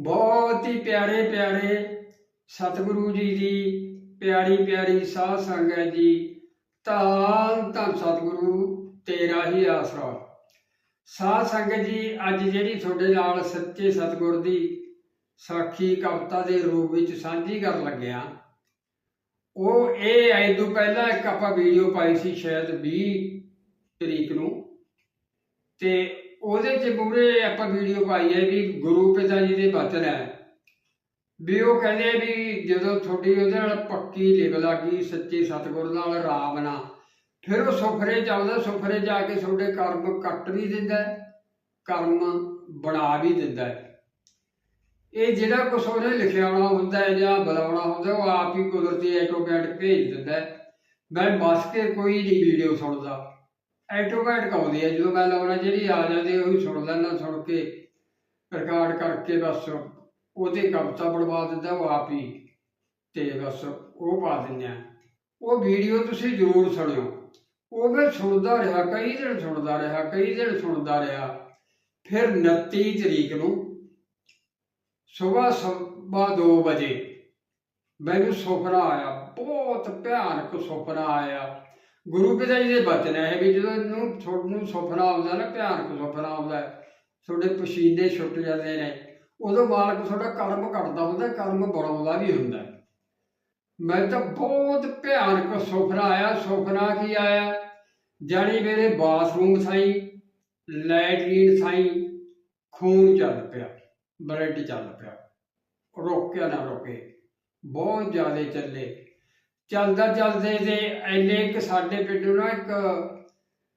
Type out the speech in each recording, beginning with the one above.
ਬਹੁਤ ਹੀ ਪਿਆਰੇ ਪਿਆਰੇ ਸਤਿਗੁਰੂ ਜੀ ਦੀ ਪਿਆਰੀ ਪਿਆਰੀ ਸਾਧ ਸੰਗਤ ਜੀ। ਧੰਨ ਧੰਨ ਸਤਿਗੁਰੂ, ਤੇਰਾ ਹੀ ਆਸਰਾ। ਸਾਧ ਸੰਗਤ ਜੀ, ਅੱਜ ਜਿਹੜੀ ਤੁਹਾਡੇ ਨਾਲ ਸੱਚੇ ਸਤਿਗੁਰ ਦੀ ਸਾਖੀ ਕਵਿਤਾ ਦੇ ਰੂਪ ਵਿੱਚ ਸਾਂਝੀ ਕਰਨ ਲੱਗਿਆ ਉਹ ਇਹ ਐ ਤੋਂ ਪਹਿਲਾਂ ਇੱਕ ਆਪਾਂ ਵੀਡੀਓ ਪਾਈ ਸੀ ਸ਼ਾਇਦ 20 ਤਰੀਕ ਨੂੰ। ਤੇ ਉਹਦੇ ਚ ਪੂਰੇ ਆਪਾਂ ਵੀਡੀਓ ਪਾਈ ਹੈ ਵੀ ਗੁਰੂ ਪਿਤਾ ਜੀ ਦੇ ਬਚਨ ਹੈ। ਵੀ ਉਹ ਕਹਿੰਦੇ ਵੀ ਜਦੋਂ ਤੁਹਾਡੀ ਉਹਦੇ ਨਾਲ ਪੱਕੀ ਲਿਗ ਲੱਗੀ, ਸੱਚੇ ਸਤਿਗੁਰ ਨਾਲ ਰਾਮ ਫਿਰ ਉਹ ਸੁਖਰੇ ਚੱਲਦਾ, ਸੁਖਰੇ ਜਾ ਕੇ ਤੁਹਾਡੇ ਕਰਮ ਕੱਟ ਵੀ ਦਿੰਦਾ ਕਰਮ ਬਣਾ ਵੀ ਦਿੰਦਾ ਇਹ ਜਿਹੜਾ ਕੁਛ ਉਹਨੇ ਲਿਖਿਆ ਹੋਣਾ ਹੁੰਦਾ ਹੈ ਜਾਂ ਬੁਲਾਉਣਾ ਹੁੰਦਾ ਉਹ ਆਪ ਹੀ ਕੁਦਰਤੀ ਆਟੋਮੈਟਿਕ ਭੇਜ ਦਿੰਦਾ ਮੈਂ ਬਸ ਕੇ ਕੋਈ ਨਹੀਂ ਵੀਡੀਓ ਸੁਣਦਾ। ਆਟੋਮੈਟਿਕ ਆਉਂਦੀ ਹੈ ਜਦੋਂ ਮੈਂ ਲਾਉਣਾ, ਜਿਹੜੀ ਆ ਜਾਂਦੀ ਉਹ ਸੁਣ ਲੈਣਾ ਸੁਣ ਕੇ, ਰਿਕਾਰਡ ਕਰਕੇ ਬਸ ਉਹਦੇ ਕਵਿਤਾ ਬਣਵਾ ਦਿੰਦਾ, ਉਹ ਆਪ ਹੀ ਤੇ ਬਸ ਉਹ ਪਾ ਦਿੰਦੇ ਆ। ਉਹ ਵੀਡੀਓ ਤੁਸੀਂ ਜ਼ਰੂਰ ਸੁਣਿਓ। ਉਹ ਮੈਂ ਸੁਣਦਾ ਰਿਹਾ, ਕਈ ਦਿਨ ਸੁਣਦਾ ਰਿਹਾ, ਕਈ ਦਿਨ ਸੁਣਦਾ ਰਿਹਾ। ਫਿਰ 29 ਤਰੀਕ ਨੂੰ ਸਵੇਰ ਸਵਾ 2 ਵਜੇ ਮੈਨੂੰ ਸੁਪਨਾ ਆਇਆ, ਬਹੁਤ ਭਿਆਨਕ ਸੁਪਨਾ ਆਇਆ। ਗੁਰੂ ਪਿਤਾ ਜੀ ਦੇ ਬਚਨ ਹੈ ਵੀ ਜਦੋਂ ਨੂੰ ਤੁਹਾਨੂੰ ਸੁਪਨਾ ਆਉਂਦਾ ਨਾ, ਭਿਆਨਕ ਸੁਪਨਾ ਆਉਂਦਾ, ਤੁਹਾਡੇ ਪਸੀਨੇ ਛੁੱਟ ਜਾਂਦੇ ਨੇ, ਉਦੋਂ ਮਾਲਕ ਤੁਹਾਡਾ ਕਰਮ ਕੱਟਦਾ ਹੁੰਦਾ, ਕਰਮ ਬਣਾਉਂਦਾ ਵੀ ਹੁੰਦਾ। ਮੈਂ ਤਾਂ ਬਹੁਤ ਭਿਆਨਕ ਸੁਪਨਾ ਆਇਆ, ਸੁਪਨਾ ਕੀ ਆਇਆ? ਜਾਣੀ ਮੇਰੇ ਬਾਥਰੂਮ ਥਾਈ ਲੈਟਰੀਨ ਸਾਈ, ਖੂਨ ਚੱਲ ਪਿਆ, ਬਲੱਡ ਚੱਲ ਪਿਆ। ਰੋਕਿਆ ਨਾ ਰੋਕੇ, ਬਹੁਤ ਜ਼ਿਆਦਾ ਚੱਲੇ। ਚੱਲਦਾ ਚੱਲਦੇ ਤੇ ਐਨੇ ਇੱਕ ਸਾਡੇ ਪਿੰਡ ਨਾ ਇੱਕ,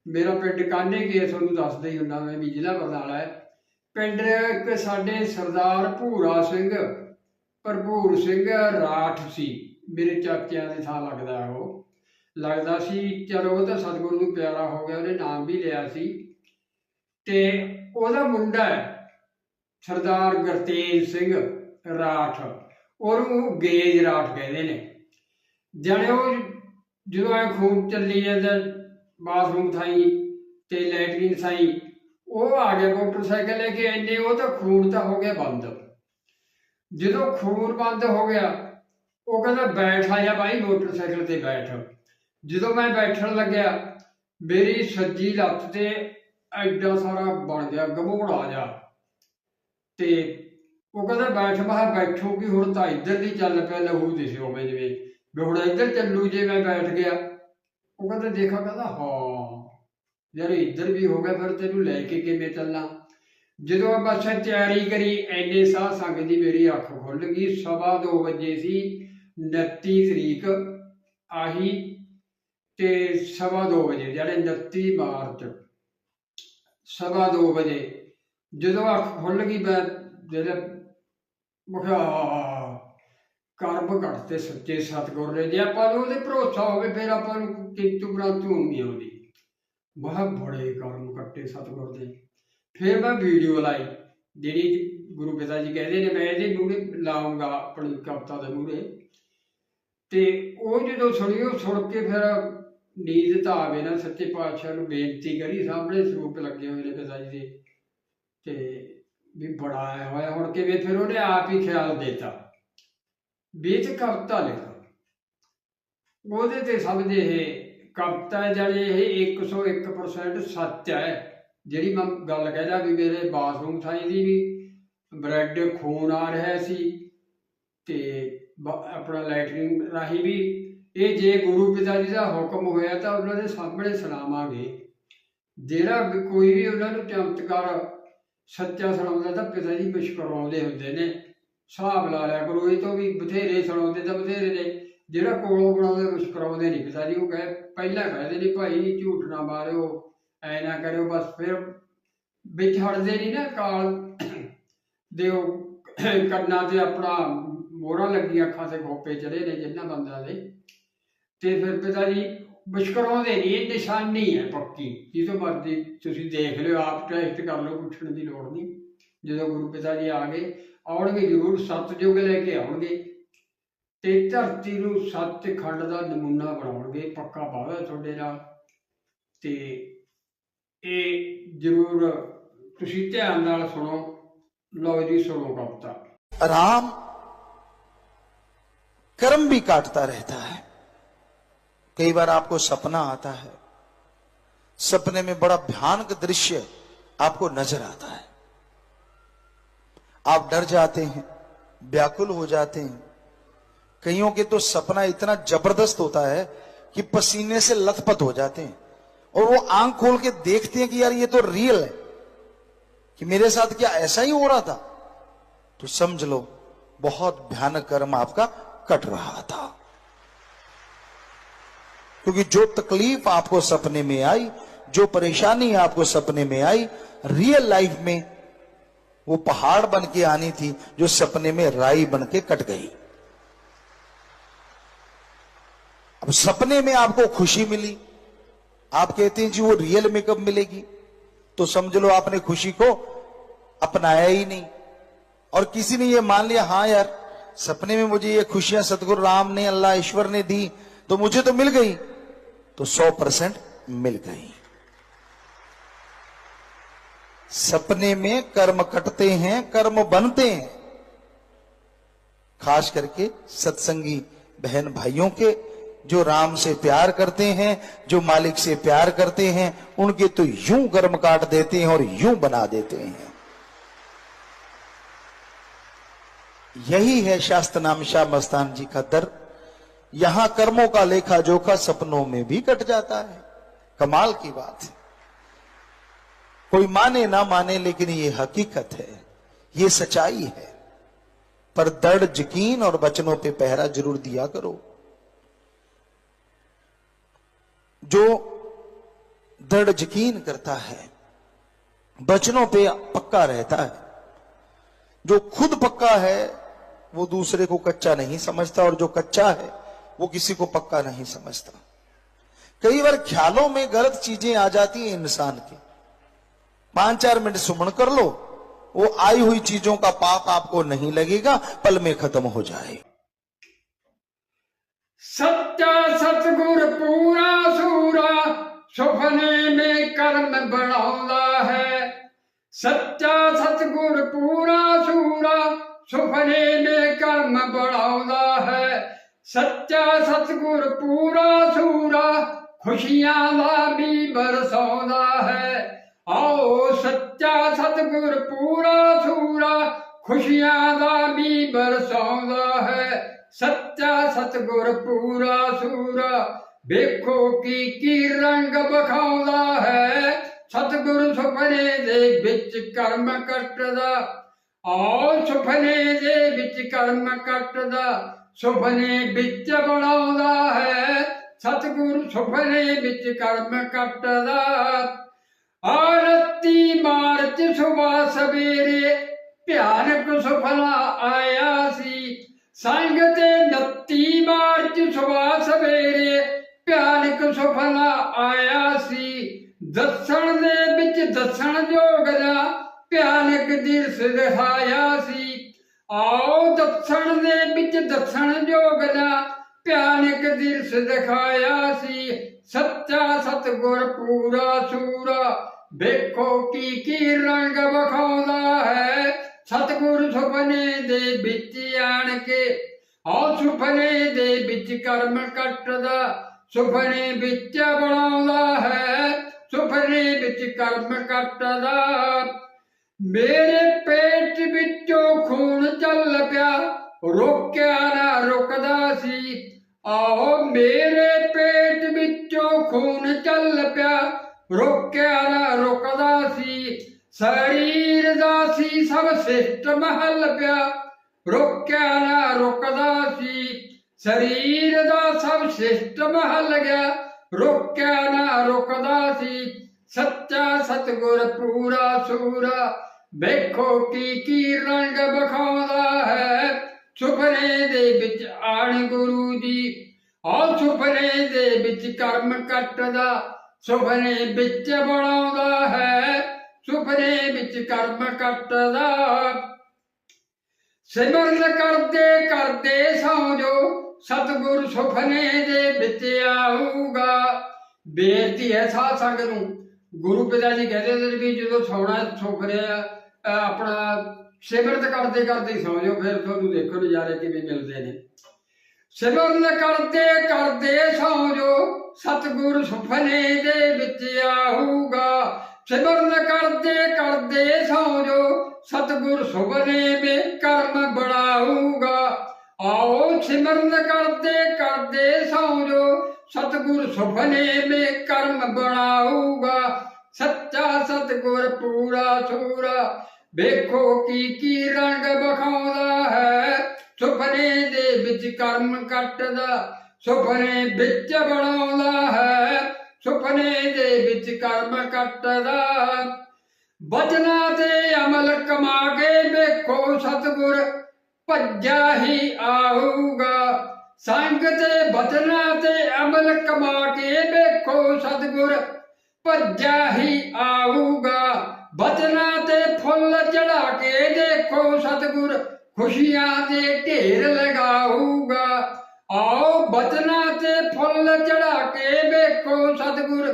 ਮੇਰਾ ਪਿੰਡ ਕਾਨੇ ਕੇ ਤੁਹਾਨੂੰ ਦੱਸਦਾ ਹੀ ਹੁੰਦਾ ਮੈਂ, ਵੀ ਜ਼ਿਲ੍ਹਾ ਬਰਨਾਲਾ ਹੈ। ਪਿੰਡ ਇੱਕ ਸਾਡੇ ਸਰਦਾਰ ਭੂਰਾ ਸਿੰਘ, ਭਰਪੂਰ ਸਿੰਘ ਰਾਠ ਸੀ, ਮੇਰੇ ਚਾਚਿਆਂ ਦੇ ਥਾਂ ਲੱਗਦਾ ਉਹ। ਲੱਗਦਾ ਸੀ, ਚਲੋ ਉਹ ਤਾਂ ਸਤਿਗੁਰੂ ਨੂੰ ਪਿਆਰਾ ਹੋ ਗਿਆ, ਉਹਨੇ ਨਾਮ ਵੀ ਲਿਆ ਸੀ। ਤੇ ਉਹਦਾ ਮੁੰਡਾ ਹੈ, ਸਰਦਾਰ ਗੁਰਤੇਜ ਸਿੰਘ ਰਾਠ, ਉਹਨੂੰ ਗੇਜ ਰਾਠ ਕਹਿੰਦੇ ਨੇ। ਜਾਣੇ ਉਹ ਜਦੋਂ ਇਹ ਖੂਨ ਚੱਲੀ ਜਾਂਦਾ, ਬਾਥਰੂਮ ਥਾਈ ਤੇ ਲੈਟਰੀਨ ਥਾਈ, ਉਹ ਆ ਗਿਆ ਮੋਟਰਸਾਈਕਲ ਲੈ ਕੇ ਇੰਨੇ, ਉਹ ਤਾਂ ਖੂਨ ਤਾਂ ਹੋ ਗਿਆ ਬੰਦ। ਜਦੋਂ ਖੂਨ ਬੰਦ ਹੋ ਗਿਆ, ਉਹ ਕਹਿੰਦਾ ਬੈਠ ਆ ਜਾ ਭਾਈ ਮੋਟਰਸਾਈਕਲ ਤੇ ਬੈਠ। ਜਦੋਂ ਮੈਂ ਬੈਠਣ ਲੱਗਿਆ, ਮੇਰੀ ਸੱਜੀ ਲੱਤ ਤੇ ਐਡਾ ਸਾਰਾ ਬਣ ਗਿਆ, ਗਮੋੜਾ ਜਾ। ਤੇ ਉਹ ਕਹਿੰਦਾ ਬੈਠ ਬਾਹਰ ਬੈਠੋ ਕਿ ਹੁਣ ਤਾਂ ਇੱਧਰ ਦੀ ਚੱਲ ਪਿਆ, ਲਹੂ ਦਿਸੇ ਹੋਵੇ ਜਿਵੇਂ। ਵੀ ਹੁਣ ਇੱਧਰ ਚੱਲੂ ਜੇ ਮੈਂ ਬੈਠ ਗਿਆ। ਉਹ ਕਹਿੰਦਾ, ਦੇਖਾ ਕਹਿੰਦਾ, ਹਾਂ, ਯਾਰ ਇੱਧਰ ਵੀ ਹੋ ਗਿਆ, ਫਿਰ ਤੈਨੂੰ ਲੈ ਕੇ ਕਿਵੇਂ ਚੱਲਾਂ? ਜਦੋਂ ਆਪਾਂ ਅੱਛਾ ਤਿਆਰੀ ਕਰੀ, ਐਨੇ ਸਾਹ ਸੰਗ ਦੀ ਮੇਰੀ ਅੱਖ ਖੁੱਲ ਗਈ। ਸਵਾ ਦੋ ਵਜੇ ਸੀ 29 ਤਰੀਕ, ਆਹੀ, ਤੇ ਸਵਾ ਦੋ ਵਜੇ ਜਿਹੜੇ 29 ਮਾਰਚ, ਸਵਾ ਦੋ ਵਜੇ ਜਦੋਂ ਅੱਖ ਖੁੱਲ ਗਈ, ਮੈਂ ਜਿਹੜੇ ਮੁਖਿਆ ਕਰਮ ਘਟਤੇ ਸੱਚੇ ਸਤਿਗੁਰ ਨੇ। ਜੇ ਆਪਾਂ ਨੂੰ ਉਹਦੇ ਭਰੋਸਾ ਹੋਵੇ, ਫਿਰ ਆਪਾਂ ਨੂੰ ਕਿੰਤੂ ਪ੍ਰੰਤੂ ਨਹੀਂ ਆਉਂਦੀ। ਬਹੁਤ ਬੜੇ ਕਰਮ ਕੱਟੇ ਸਤਿਗੁਰ ਦੇ। ਫਿਰ ਮੈਂ ਵੀਡੀਓ ਲਾਈ, ਜਿਹੜੀ ਗੁਰੂ ਪਿਤਾ ਜੀ ਕਹਿੰਦੇ ਨੇ, ਮੈਂ ਇਹਦੇ ਮੂਹਰੇ ਲਾਉਂਗਾ ਆਪਣੀ ਕਵਿਤਾ ਦੇ ਮੂਹਰੇ। ਤੇ ਉਹ ਜਦੋਂ ਸੁਣੀ ਉਹ ਸੁਣ ਕੇ ਫਿਰ ਨੀਂਦ ਤਾਂ ਆਵੇ ਨਾ, ਸੱਚੇ ਪਾਤਸ਼ਾਹ ਨੂੰ ਬੇਨਤੀ ਕਰੀ, ਸਾਹਮਣੇ ਸਰੂਪ ਲੱਗੇ ਹੋਏ ਨੇ ਪਿਤਾ ਜੀ ਦੇ। ਤੇ ਵੀ ਬੜਾ ਆਇਆ ਹੋਇਆ, ਹੁਣ ਕਿਵੇਂ ਫਿਰ ਉਹਨੇ ਆਪ ਹੀ ਖਿਆਲ ਦੇਤਾ। ਵੀ ਕਵਿਤਾ ਲਿਖਾ। ਉਹਦੇ ਤੇ ਸਮਝੇ ਇਹ ਕਵਿਤਾ ਜਿਹੜੀ ਇਹ 101% ਸੱਚ ਹੈ। ਜਿਹੜੀ ਮੈਂ ਗੱਲ ਕਹਿਦਾ ਵੀ ਮੇਰੇ ਬਾਥਰੂਮ ਥਾਈ ਦੀ ਵੀ ਬ੍ਰੈਡ ਖੂਨ ਆ ਰਿਹਾ ਸੀ ਤੇ ਆਪਣਾ ਲੈਟਰਿੰਗ ਰਾਹੀਂ ਵੀ ਇਹ ਜੇ ਗੁਰੂ ਪਿਤਾ ਜੀ ਦਾ ਹੁਕਮ ਹੋਇਆ ਤਾਂ ਉਹਨਾਂ ਦੇ ਸਾਹਮਣੇ ਸੁਣਾਵਾਂਗੇ। ਜਿਹੜਾ ਕੋਈ ਵੀ ਉਹਨਾਂ ਨੂੰ ਚਮਤਕਾਰ ਸੱਚਾ ਸੁਣਾਉਂਦਾ ਤਾਂ ਪਿਤਾ ਜੀ ਕੁਛ ਕਰਵਾਉਂਦੇ ਹੁੰਦੇ ਨੇ। ਹਿਸਾਬ ਲਾ ਲਿਆ ਕਰੋ, ਇਹ ਤੋਂ ਵੀ ਬਥੇਰੇ ਸੁਣਾਉਂਦੇ ਤਾਂ ਬਥੇਰੇ ਨੇ। ਜਿਹੜਾ ਕੋਲੋਂ ਬਣਾਉਂਦੇ, ਕੁਛ ਕਰਾਉਂਦੇ ਨਹੀਂ। ਪਿਤਾ ਜੀ ਉਹ ਕਹੇ, ਪਹਿਲਾਂ ਕਹਿੰਦੇ ਨੇ ਭਾਈ, ਝੂਠ ਨਾ ਮਾਰਿਓ, ਐ ਨਾ ਕਰਿਓ, ਬਸ ਫਿਰ ਵਿੱਚ ਹਟਦੇ ਨਹੀਂ ਨਾ, ਕਾਲ ਦਿਓ। ਕੰਨਾਂ ਤੇ ਆਪਣਾ ਮੋਹਰਾਂ ਲੱਗੀਆਂ, ਅੱਖਾਂ ਤੇ ਖੋਪੇ ਚੜੇ ਨੇ ਜਿੰਨਾ ਬੰਦਿਆਂ ਦੇ। ਤੇ ਫਿਰ ਪਿਤਾ ਜੀ ਮੁਸ਼ਕਰਾਉਂਦੇ ਨਹੀਂ, ਇਹ ਨਿਸ਼ਾਨੀ ਹੈ ਪੱਕੀ। ਜਿਸੋ ਮਰਜ਼ੀ ਤੁਸੀਂ ਦੇਖ ਲਿਓ, ਆਪ ਟੈਸਟ ਕਰ ਲਓ, ਪੁੱਛਣ ਦੀ ਲੋੜ ਨਹੀਂ। ਜਦੋਂ ਗੁਰੂ ਪਿਤਾ ਜੀ ਆ ਗਏ ਆਉਣਗੇ ਜ਼ਰੂਰ ਸਤਜੁਗ ਲੈ ਕੇ ਆਉਣਗੇ ਤੇ ਧਰਤੀ ਨੂੰ ਸੱਚਖੰਡ ਦਾ ਨਮੂਨਾ ਬਣਾਉਣਗੇ ਪੱਕਾ ਵਾਅਦਾ ਤੁਹਾਡੇ ਨਾਲ ਤੇ ਇਹ ਜ਼ਰੂਰ ਤੁਸੀਂ ਧਿਆਨ ਨਾਲ ਸੁਣੋ ਲਓ ਜੀ ਸੁਣੋ ਕਵਿਤਾ राम कर्म भी काटता रहता है कई बार आपको सपना आता है सपने में बड़ा भयानक दृश्य आपको नजर आता है आप डर जाते हैं, व्याकुल हो जाते हैं। कईयों के तो सपना इतना ज़बरदस्त होता है कि पसीने से लथपथ हो जाते हैं। और वो आँख खोल के देखते हैं कि यार ये तो रियल है, कि मेरे साथ क्या ऐसा ही हो रहा था। तो समझ लो, बहुत भयानक कर्म आपका कट रहा था। क्योंकि जो तकलीफ़ आपको सपने में आई, जो परेशानी आपको सपने में आई रियल लाइफ में वो पहाड़ बन के आनी थी, जो सपने में राई बन के कट गई। अब सपने में आपको खुशी मिली। आप कहते हैं, जी, वो रियल में कब मिलेगी। तो समझ लो, आपने खुशी को अपनाया ही नहीं। और किसी ने ये मान लिया हाँ यार, सपने में मुझे ये खुशियाँ सतगुरु राम ने, अल्लाह ईश्वर ने दी तो मुझे तो मिल गई। तो सौ परसेंट मिल गई। सपने में कर्म कटते हैं, कर्म बनते हैं। खास करके सत्संगी बहन भाइयों के जो राम से प्यार करते हैं, जो मालिक से प्यार करते हैं, उनके तो यूँ कर्म काट देते हैं और यूँ बना देते हैं। यही है शास्त्र नाम शाह मस्तान जी का दर। यहाँ कर्मों का लेखा जोखा सपनों में भी कट जाता है। कमाल की बात है। कोई माने ना माने, लेकिन ये हकीकत है, ये सच्चाई है। पर दर्द, यकीन और वचनों पे पहरा ज़रूर दिया करो। जो दर्द, यकीन करता है, वचनों पे पक्का रहता है। जो खुद पक्का है, वो दूसरे को कच्चा नहीं समझता, और जो कच्चा है, वो किसी को पक्का नहीं समझता। कई बार ख्यालों में गलत चीज़ें आ जाती हैं इंसान के। पाँच चार मिनट सुमन कर लो। वो आई हुई चीज़ों का पाप आपको नहीं लगेगा, पल में खत्म हो जाए। सच्चा सतगुर पूरा सूरा सुपने में कर्म बढ़ाता है। सच्चा सतगुर पूरा सूरा सुपने में कर्म बढ़ाता है। सच्चा सतगुर पूरा सूरा खुशियाँ भी बरसौदा है। ਸੱਚਾ ਸਤਗੁਰ ਪੂਰਾ ਸੂਰਾ, ਖੁਸ਼ੀਆਂ ਦਾ ਵੀ ਬਰਸਾਉਂਦਾ ਹੈ। ਸੱਚਾ ਸਤਗੁਰ ਪੂਰਾ ਸੂਰਾ, ਵੇਖੋ ਕੀ ਕੀ ਰੰਗ ਬਖਾਉਂਦਾ ਹੈ। ਸਤਗੁਰ ਸੁਪਨੇ ਦੇ ਵਿੱਚ ਕਰਮ ਕੱਟਦਾ, ਆਓ ਸੁਪਨੇ ਦੇ ਵਿੱਚ ਕਰਮ ਕੱਟਦਾ, ਸੁਪਨੇ ਵਿੱਚ ਬਣਾਉਂਦਾ ਹੈ। ਸਤਗੁਰ ਸੁਪਨੇ ਵਿੱਚ ਕਰਮ ਕੱਟਦਾ। ਆਰਤੀ ਮਾਰਚ ਸੁਬਾ ਸਵੇਰੇ ਭਿਆਨਕ ਸੁਫਲਾ ਆਇਆ ਸੀ। ਸੰਗ ਤੇ 29 ਮਾਰਚ ਸੁਬਾ ਸਵੇਰੇ ਭਿਆਨਕ ਸੁਫਲਾ ਆਇਆ ਸੀ। ਦੱਸਣ ਦੇ ਵਿੱਚ ਦੱਸਣ ਜੋਗਦਾ ਭਿਆਨਕ ਦਿਰਸ ਦਿਖਾਇਆ ਸੀ। ਆਓ ਦੱਸਣ ਦੇ ਵਿੱਚ ਦੱਸਣ ਜੋਗਦਾ ਭਿਆਨਕ ਦਿਰਸ ਦਿਖਾਇਆ ਸੀ, ਸੱਚਾ ਸਤਗੁਰ ਪੂਰਾ ਸੂਰਾ। ਵੇਖੋ ਕੀ ਕੀ ਰੰਗ ਵਿਖਾਉਂਦਾ ਹੈ, ਸਤਗੁਰ ਸੁਪਨੇ ਦੇ ਵਿੱਚ ਆਣ ਕੇ। ਆਓ ਸੁਪਨੇ ਦੇ ਵਿੱਚ ਕਰਮ ਕੱਟਦਾ, ਸੁਪਨੇ ਵਿੱਚ ਬਣਾਉਂਦਾ ਹੈ, ਸੁਪਨੇ ਵਿੱਚ ਕਰਮ ਕੱਟਦਾ। ਮੇਰੇ ਪੇਟ ਵਿੱਚੋਂ ਖੂਨ ਚੱਲ ਪਿਆ, ਰੋਕਿਆ ਆਹੋ ਮੇਰੇ ਪੇਟ ਵਿੱਚੋਂ ਖੂਨ ਚੱਲ ਪਿਆ। ਰੋਕਿਆ ਨਾ ਰੁਕਦਾ ਸੀ। ਸਰੀਰ ਦਾ ਸੀ, ਸਭ ਸਿਸਟਮ ਹੱਲ ਪਿਆ। ਰੋਕਿਆ ਨਾ ਰੁਕਦਾ ਸੀ। ਸਰੀਰ ਦਾ ਸਭ ਸਿਸਟਮ ਹੱਲ ਗਿਆ। ਰੁਕਿਆ ਨਾ ਰੁਕਦਾ ਸੀ। ਸੱਚਾ ਸਤਗੁਰ ਪੂਰਾ ਸੂਰਾ। ਵੇਖੋ ਕੀ ਕੀ ਰੰਗ ਵਿਖਾਉਂਦਾ। ਹੈ ਦੇ ਵਿੱਚ ਆਣ ਗੁਰੂ ਜੀ। ਆਹ ਸੁਪਨੇ ਦੇ ਵਿੱਚ ਕਰਮ ਕੱਟਦਾ ਸੁਪਨੇ ਵਿੱਚ ਬਣਾਉਂਦਾ ਹੈ। ਸੁਪਨੇ ਵਿੱਚ ਕਰਮ ਕੱਟਦਾ। ਸਿਮਰਨ ਕਰਦੇ ਕਰਦੇ ਸੌ ਜੋ ਸੁਫਨੇ ਦੇ ਵਿੱਚ ਆਊਗਾ। ਬੇਨਤੀ ਹੈ ਸਾਧ ਸੰਗਤ ਨੂੰ, ਗੁਰੂ ਪਿਤਾ ਜੀ ਕਹਿੰਦੇ ਨੇ ਵੀ ਜਦੋਂ ਸੌਣਾ ਸੁਪਨੇ ਅਹ ਆਪਣਾ ਸਿਮਰਤ ਕਰਦੇ ਕਰਦੇ ਹੀ ਸੌ ਜਾਓ, ਫਿਰ ਤੁਹਾਨੂੰ ਦੇਖੋ ਨਜ਼ਾਰੇ ਕਿਵੇਂ ਮਿਲਦੇ ਨੇ। ਸਿਮਰਨ ਕਰਦੇ ਕਰਦੇ ਸੌ ਜੋ ਸਤਿਗੁਰ ਸੁਪਨੇ ਦੇ ਵਿੱਚ ਆਊਗਾ। ਸਿਮਰਨ ਕਰਦੇ ਕਰਦੇ ਸੌ ਜੋ ਸਤਿਗੁਰ ਸੁਪਨੇ ਵਿੱਚ ਕਰਮ ਬਣਾਊਗਾ। ਆਓ ਸਿਮਰਨ ਕਰਦੇ ਕਰਦੇ ਸੌ ਜੋ ਸਤਿਗੁਰ ਸੁਪਨੇ ਵਿੱਚ ਕਰਮ ਬਣਾਊਗਾ। ਸੱਚਾ ਸਤਗੁਰ ਪੂਰਾ ਸੂਰਾ, ਵੇਖੋ ਕੀ ਕੀ ਰੰਗ ਬਖਾਉਂਦਾ ਹੈ। ਸੁਪਨੇ ਦੇ ਵਿੱਚ ਕਰਮ ਕੱਟਦਾ, ਸੁਪਨੇ ਵਿੱਚ ਬਣਾਉਂਦਾ ਹੈ। ਸੁਪਨੇ ਦੇ ਵਿੱਚ ਕਰਮ ਕੱਟਦਾ। ਬਚਨਾ ਤੇ ਅਮਲ ਕਮਾ ਕੇ ਵੇਖੋ ਸਤਿਗੁਰ, ਭੱਜਾ ਹੀ ਆਊਗਾ। ਸੰਗ ਤੇ ਬਚਨਾ ਤੇ ਅਮਲ ਕਮਾ ਕੇ ਵੇਖੋ ਸਤਿਗੁਰ ਭੱਜਾ ਹੀ ਆਊਗਾ। ਬਚਨਾ ਤੇ ਫੁੱਲ ਚੜਾ ਕੇ ਦੇਖੋ ਸਤਿਗੁਰ, ਖੁਸ਼ੀਆਂ ਦੇ ਢੇਰ ਲਗਾਊਗਾ। ਆਓ ਬਚਨਾ ਤੇ ਫੁੱਲ ਚੜਾ ਕੇ ਵੇਖੋ ਸਤਿਗੁਰ,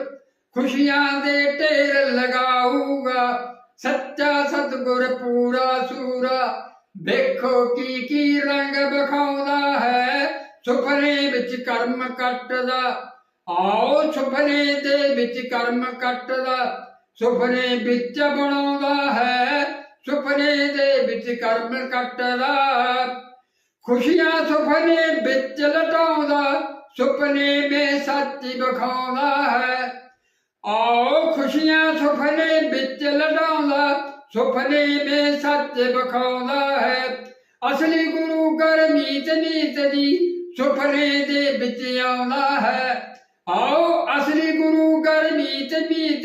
ਖੁਸ਼ੀਆਂ ਦੇ ਢੇਰ ਲਗਾਊਗਾ। ਸੱਚਾ ਸਤਿਗੁਰ ਪੂਰਾ ਸੂਰਾ, ਵੇਖੋ ਕੀ ਕੀ ਰੰਗ ਵਿਖਾਉਂਦਾ ਹੈ। ਸੁਪਨੇ ਵਿੱਚ ਕਰਮ ਕੱਟਦਾ ਆਓ ਸੁਪਨੇ ਦੇ ਵਿੱਚ ਕਰਮ ਕੱਟਦਾ, ਸੁਪਨੇ ਵਿੱਚ ਬਣਾਉਂਦਾ ਹੈ, ਸੁਪਨੇ ਦੇ ਵਿੱਚ ਕਰਮ ਕੱਟਦਾ। ਖੁਸ਼ੀਆਂ ਸੁਪਨੇ ਵਿੱਚ ਲਟਾਉਂਦਾ, ਸੁਪਨੇ ਵਿੱਚ ਸੱਚ ਵਿਖਾਉਂਦਾ ਹੈ। ਆਓ ਖੁਸ਼ੀਆਂ ਸੁਪਨੇ ਵਿੱਚ ਲਟਾਉਂਦਾ, ਸੁਪਨੇ ਵਿੱਚ ਸੱਚ ਵਿਖਾਉਂਦਾ ਹੈ। ਅਸਲੀ ਗੁਰੂ ਗਰਮੀਤ ਨੀਤ ਦੀ ਸੁਪਨੇ ਦੇ ਵਿੱਚ ਆਉਂਦਾ ਹੈ।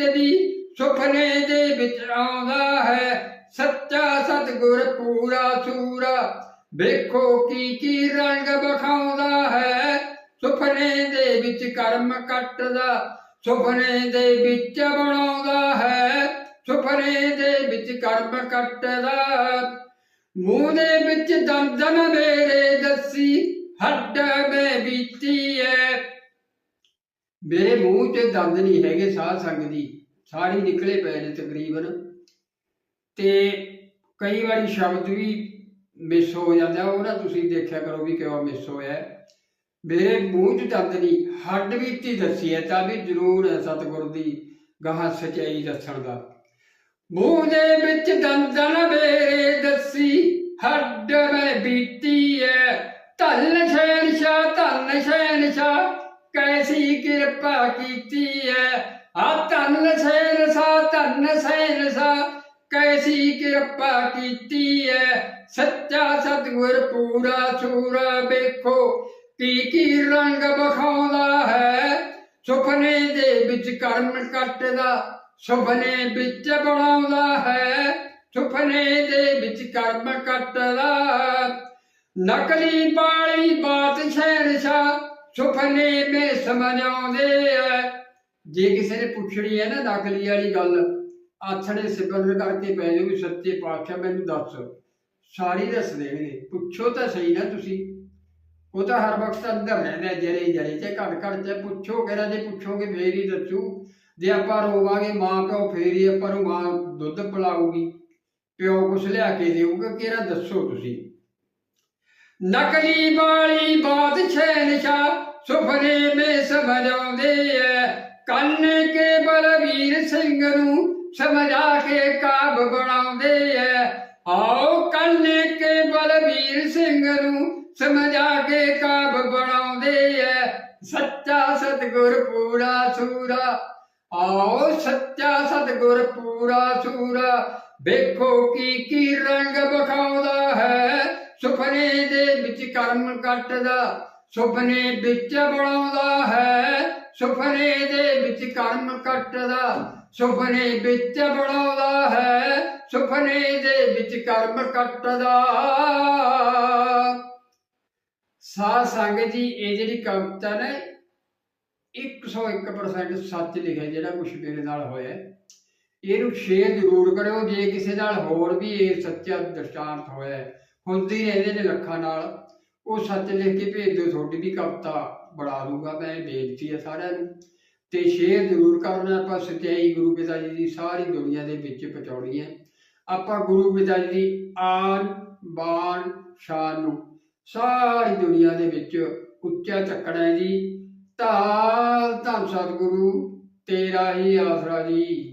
ਦੀ ਸੁਪਨੇ ਦੇ ਵਿੱਚ ਆਉਂਦਾ ਹੈ। ਸੱਚਾ ਸਤਿਗੁਰ ਪੂਰਾ ਸੂਰਾ, ਵੇਖੋ ਕੀ ਕੀ ਰੰਗ ਵਿਖਾਉਂਦਾ ਹੈ। ਸੁਪਨੇ ਦੇ ਵਿੱਚ ਕਰਮ ਕੱਟਦਾ, ਸੁਪਨੇ ਦੇ ਵਿੱਚ ਬਣਾਉਂਦਾ ਹੈ। ਸੁਪਨੇ ਦੇ ਵਿੱਚ ਕਰਮ ਕੱਟਦਾ। ਮੂੰਹ ਦੇ ਵਿੱਚ ਦੰਦਨ ਮੇਰੇ ਦੱਸੀ, ਹੱਡ ਮੈਂ ਬੀਤੀ ਐ। ਮੇਰੇ ਮੂੰਹ 'ਚ ਦੰਦ ਨਹੀਂ ਹੈਗੇ ਸਾਹ ਸੰਗ ਦੀ ਸਾਰੀ ਨਿਕਲੇ ਪਏ ਨੇ ਤਕਰੀਬਨ। ਤੇ ਕਈ ਵਾਰੀ ਸ਼ਬਦ ਵੀ ਮਿਸ ਹੋ ਜਾਂਦਾ, ਉਹ ਨਾ ਤੁਸੀਂ ਦੇਖਿਆ ਕਰੋ ਵੀ ਕਿਉਂ ਮਿਸ ਹੋਇਆ। ਮੇਰੇ ਮੂੰਹ 'ਚ ਦੰਦ ਨਹੀਂ, ਹੱਡ ਬੀਤੀ ਦੱਸੀ ਹੈ, ਤਾਂ ਵੀ ਜ਼ਰੂਰ ਹੈ ਸਤਿਗੁਰ ਦੀ ਗਾਹਾਂ ਸਚਾਈ ਦੱਸਣ ਦਾ। ਮੂੰਹ ਦੇ ਵਿੱਚ ਦੰਦਨ ਮੇਰੇ ਦੱਸੀ, ਹੱਡ ਮੈਂ ਬੀਤੀ ਐ ਧੰਨ ਸ਼ਹਿਨਸ਼ਾ ਧੰਨ ਸ਼ਹਿਨਸ਼ਾ ਕੈਸੀ ਕਿਰਪਾ ਕੀਤੀ ਐ। ਆ ਧੰਨ ਸ਼ਹਿਨਸ਼ਾ ਧੰਨ ਸ਼ਹਿਨਸ਼ਾ ਕੈਸੀ ਕਿਰਪਾ ਕੀਤੀ ਐ। ਸੱਚਾ ਸਤਿਗੁਰ ਪੂਰਾ ਸੂਰਾ ਵੇਖੋ, ਕੀ ਕੀ ਰੰਗ ਵਿਖਾਉਂਦਾ ਹੈ। ਸੁਪਨੇ ਦੇ ਵਿੱਚ ਕਰਮ ਕੱਟਦਾ, ਸੁਪਨੇ ਵਿੱਚ ਬਣਾਉਂਦਾ ਹੈ। ਸੁਪਨੇ ਦੇ ਵਿੱਚ ਕਰਮ ਕੱਟਦਾ। ਨਕਲੀ ਬਾਲੀ ਬਾਤ ਸ਼ਹਿਨਸ਼ਾ ਸੁਪਨੇ ਮੇ ਸਮਝਾਉਂਦੇ ਐ। ਜੇ ਕਿਸੇ ਨੇ ਪੁੱਛਣੀ ਹੈ ਨਾ ਨਕਲੀ ਵਾਲੀ ਗੱਲ, ਆਥਣੇ ਸਿਮਰਨ ਕਰਕੇ ਪੈ ਜਾਓ ਵੀ ਸੱਚੇ ਪਾਤਸ਼ਾਹ, ਮੈਨੂੰ ਦੱਸ। ਸਾਰੀ ਦੱਸ ਦੇਣਗੇ ਪੁੱਛੋ ਤਾਂ ਸਹੀ ਨਾ ਤੁਸੀਂ। ਉਹ ਤਾਂ ਹਰ ਵਕਤ ਅੰਦਰ ਰਹਿੰਦਾ ਜਰੇ ਜਰੇ। ਚ ਘੜ ਘੜ ਚ ਪੁੱਛੋ, ਕਿਹੜਾ ਜੇ ਪੁੱਛੋਗੇ ਫੇਰ ਹੀ ਦੱਸੂ। ਜੇ ਆਪਾਂ ਰੋਵਾਂਗੇ ਮਾਂ ਪਿਓ, ਫੇਰ ਹੀ ਆਪਾਂ ਨੂੰ ਮਾਂ ਦੁੱਧ ਪਿਲਾਊਗੀ। ਪਿਓ ਕੁਛ ਲਿਆ ਕੇ ਦੇਊਗਾ, ਕਿਹੜਾ ਦੱਸੋ ਤੁਸੀਂ? ਨਕਲੀ ਵਾਲੀ ਬਾਤ ਛੇਨਸ਼ਾ ਸੁਪਨੇ ਮੇ ਸਮਝਾਉਂਦੇ ਐ। ਕੰਨ ਕੇ ਬਲਵੀਰ ਸਿੰਘ ਨੂੰ ਸਮਝਾ ਕੇ ਕਾਬ ਬਣਾਉਂਦੇ ਐ। ਆਓ ਕੰਨ ਕੇ ਬਲਵੀਰ ਸਿੰਘ ਨੂੰ ਸਮਝਾ ਕੇ ਕਾਬ ਬਣਾਉਂਦੇ ਐ। ਸੱਚਾ ਸਤਗੁਰ ਪੂਰਾ ਸੂਰਾ। ਆਓ ਸੱਚਾ ਸਤਗੁਰ ਪੂਰਾ ਸੂਰਾ। ਵੇਖੋ ਕੀ ਕੀ ਰੰਗ ਵਿਖਾਉਂਦਾ ਹੈ ਸੁਪਨੇ ਦੇ ਵਿੱਚ ਕਰਮ ਕੱਟਦਾ ਸੁਪਨੇ ਵਿੱਚ ਬਣਾਉਂਦਾ ਹੈ। ਸੁਪਨੇ ਦੇ ਵਿੱਚ ਕਰਮ ਕੱਟਦਾ ਸੁਪਨੇ ਵਿੱਚ ਬਣਾਉਂਦਾ ਹੈ। ਸੁਪਨੇ ਦੇ ਵਿੱਚ ਕਰਮ ਕੱਟਦਾ ਸਾਧ ਸੰਗਤ ਜੀ, ਇਹ ਜਿਹੜੀ ਕਵਿਤਾ ਨੇ 101% ਸੱਚ ਲਿਖਿਆ, ਜਿਹੜਾ ਕੁਝ ਮੇਰੇ ਨਾਲ ਹੋਇਆ। ਇਹਨੂੰ ਸ਼ੇਅਰ ਜ਼ਰੂਰ ਕਰਿਓ, ਜੇ ਕਿਸੇ ਨਾਲ ਹੋਰ ਵੀ ਇਹ ਸੱਚਾ ਦਰਸ਼ਾਂਤ ਹੋਇਆ, ਹੁੰਦੀ ਰਹਿੰਦੇ ਨੇ ਲੱਖਾਂ ਨਾਲ। ਉਹ ਸੱਚ ਲਿਖ ਕੇ ਭੇਜ ਦਿਓ, ਤੁਹਾਡੀ ਵੀ ਕਵਿਤਾ ਬਣਾ ਦੂੰਗਾ ਮੈਂ, ਬੇਨਤੀ ਹੈ ਸਾਰਿਆਂ ਨੂੰ। ਤੇ ਸ਼ੇਅਰ ਜ਼ਰੂਰ ਕਰਨਾ, ਆਪਾਂ ਸਚਾਈ ਗੁਰੂ ਪਿਤਾ ਜੀ ਦੀ ਸਾਰੀ ਦੁਨੀਆਂ ਦੇ ਵਿੱਚ ਪਹੁੰਚਾਉਣੀ ਹੈ। ਆਪਾਂ ਗੁਰੂ ਪਿਤਾ ਜੀ ਦੀ ਆਨ ਬਾਣ ਸ਼ਾਨ ਨੂੰ ਸਾਰੀ ਦੁਨੀਆਂ ਦੇ ਵਿੱਚ ਉੱਚਾ ਚੱਕਣਾ ਹੈ ਜੀ। ਧਾਲ ਧੰਨ ਸਤਿਗੁਰੂ, ਤੇਰਾ ਹੀ ਆਸਰਾ ਜੀ।